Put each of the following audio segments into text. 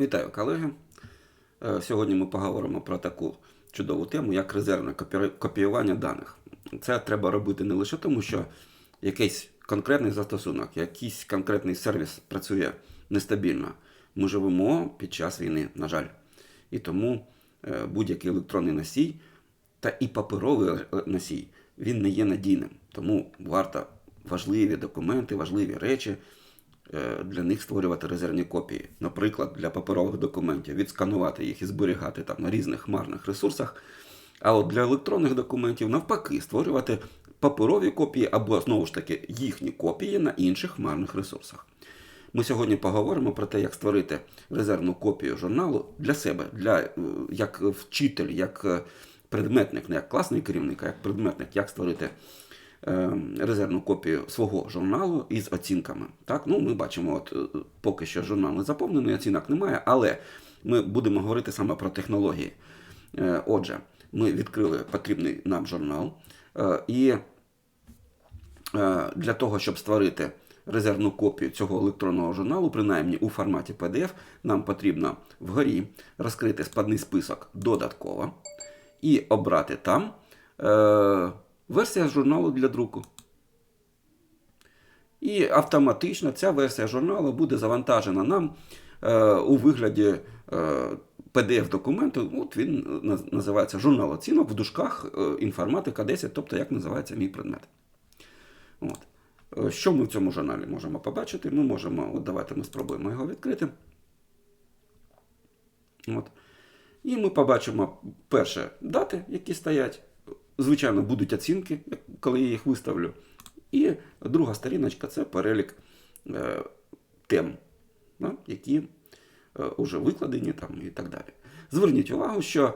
Вітаю, колеги. Е, Сьогодні ми поговоримо про таку чудову тему, як резервне копіювання даних. Це треба робити не лише тому, що якийсь конкретний застосунок, якийсь конкретний сервіс працює нестабільно. Ми живемо під час війни, на жаль. І тому е, будь-який електронний носій та і паперовий е, носій він не є надійним. Тому варто важливі документи, важливі речі для них створювати резервні копії. Наприклад, для паперових документів відсканувати їх і зберігати там на різних хмарних ресурсах. А от для електронних документів навпаки створювати паперові копії або знову ж таки їхні копії на інших хмарних ресурсах. Ми сьогодні поговоримо про те, як створити резервну копію журналу для себе, для, е, як вчитель, як е, предметник, не як класний керівник, а як предметник, як створити е, резервну копію свого журналу із оцінками. Так, ну ми бачимо, от е, поки що журнал не заповнений, оцінок немає, але ми будемо говорити саме про технології. Е, Отже, ми відкрили потрібний нам журнал, е, і е, для того, щоб створити резервну копію цього електронного журналу, принаймні у форматі PDF, нам потрібно вгорі розкрити складний список додатково і обрати там е, версія журналу для друку. І автоматично ця версія журналу буде завантажена нам е, у вигляді е, PDF-документу. От він називається журнал оцінок в дужках е, інформатика 10, тобто як називається мій предмет. От. Е, Що ми в цьому журналі можемо побачити? Ми можемо, от давайте ми спробуємо його відкрити. От. І ми побачимо перше дати, які стоять. Звичайно, будуть оцінки, коли я їх виставлю. І друга сторіночка це перелік е, тем, які е, вже викладені там, і так далі. Зверніть увагу, що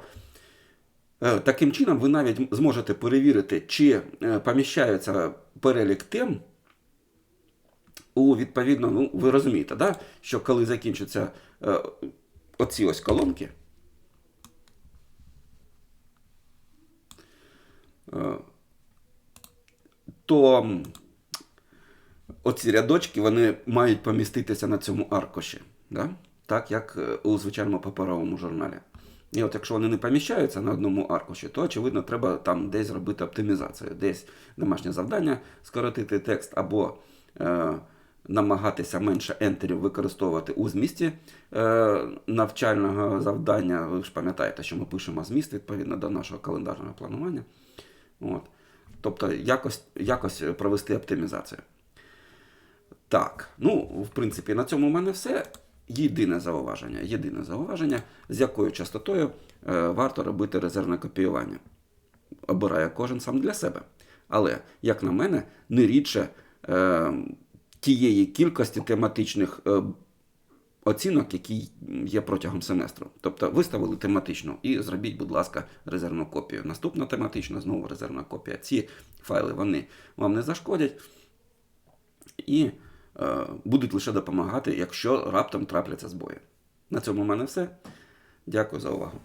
Е, Таким чином, ви навіть зможете перевірити, чи е, поміщається перелік тем у відповідно, ну, ви розумієте, да? що коли закінчаться е, оці ось колонки, то оці рядочки вони мають поміститися на цьому аркуші, да? так як е, у звичайному паперовому журналі. І от якщо вони не поміщаються на одному аркуші, то очевидно треба там десь зробити оптимізацію, десь домашнє завдання скоротити текст або е, намагатися менше ентерів використовувати у змісті е, навчального завдання. Ви ж пам'ятаєте, що ми пишемо зміст відповідно до нашого календарного планування. От. Тобто якось, якось провести оптимізацію. Так, ну, в принципі, на цьому в мене все. Єдине зауваження, єдине зауваження, з якою частотою е, варто робити резервне копіювання. Обирає кожен сам для себе. Але, як на мене, не рідше е, тієї кількості тематичних е, оцінок, які є протягом семестру. Тобто виставили тематичну і зробіть, будь ласка, резервну копію. Наступна тематична, знову резервна копія. Ці файли вони вам не зашкодять і е, будуть лише допомагати, якщо раптом трапляться збої. На цьому в мене все. Дякую за увагу.